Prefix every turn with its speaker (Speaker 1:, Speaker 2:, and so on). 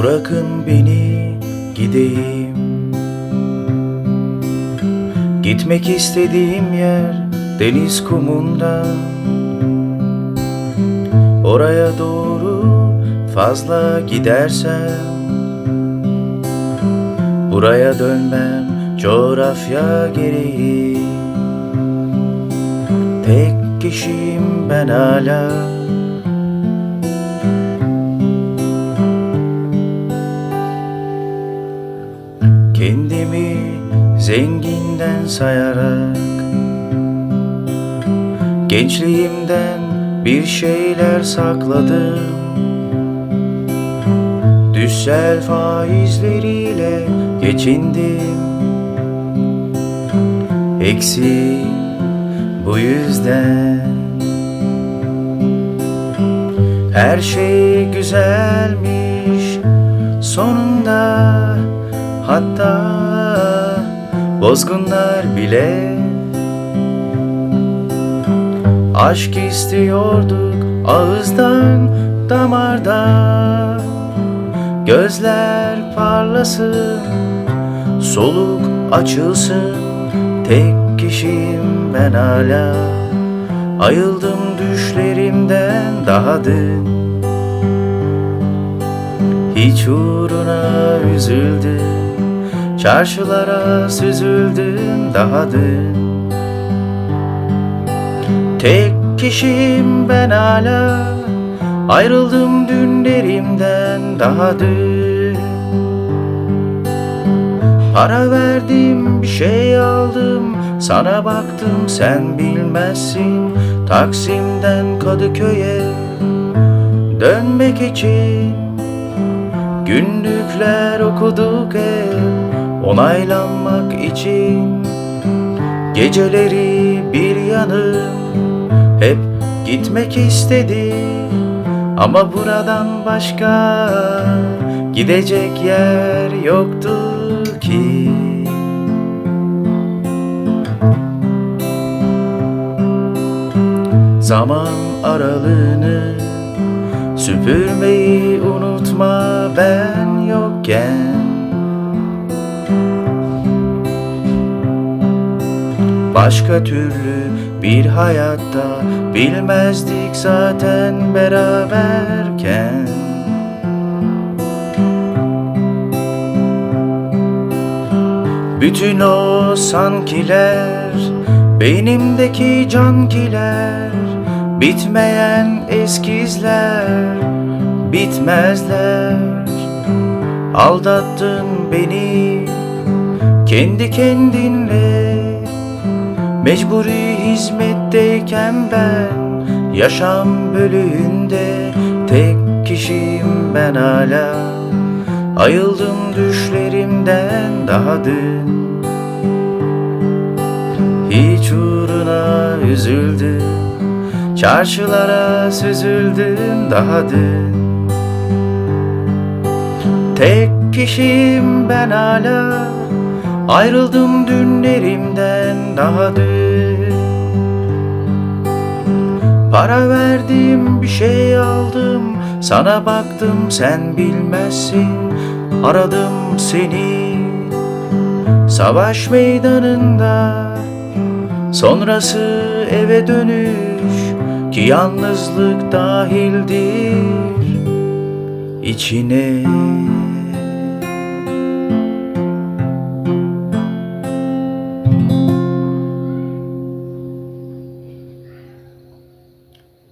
Speaker 1: Bırakın beni gideyim. Gitmek istediğim yer deniz kumunda. Oraya doğru fazla gidersem Buraya dönmem coğrafya gereği. Tek kişiyim ben hala zenginden sayarak Gençliğimden bir şeyler sakladım. Düşsel faizleriyle geçindim. Eksi bu yüzden. Her şey güzelmiş sonunda Hatta bozgunlar bile. Aşk istiyorduk ağızdan damardan. Gözler parlasın soluk açılsın. Tek kişiyim ben hala. Ayıldım düşlerimden daha dün. Hiç uğruna üzüldüm Çarşılara süzüldüm daha dün. Tek kişiyim ben hala Ayrıldım dünlerimden daha dün. Para verdim bir şey aldım Sana baktım sen bilmezsin. Taksim'den Kadıköy'e Dönmek için Günlükler okuduk hep Onaylanmak için Geceleri bir yanım. Hep gitmek istedi Ama buradan başka gidecek yer yoktu ki. Zaman aralığını süpürmeyi unutma ben yokken Başka türlü bir hayatta bilmezdik zaten beraberken. Bütün o sankiler beynimdeki cankiler Bitmeyen eskizler bitmezler. Aldattın beni kendi kendinle Mecburi hizmetteyken ben Yaşam bölüğünde tek kişiyim ben hala. Ayıldım düşlerimden daha dün. Hiç uğruna üzüldüm Çarşılara süzüldüm daha dün. Tek kişiyim ben hala Ayrıldım dünlerimden daha dün. Para verdim bir şey aldım. Sana baktım sen bilmezsin. Aradım seni. Savaş meydanında. Sonrası eve dönüş Ki yalnızlık dahildir. İçine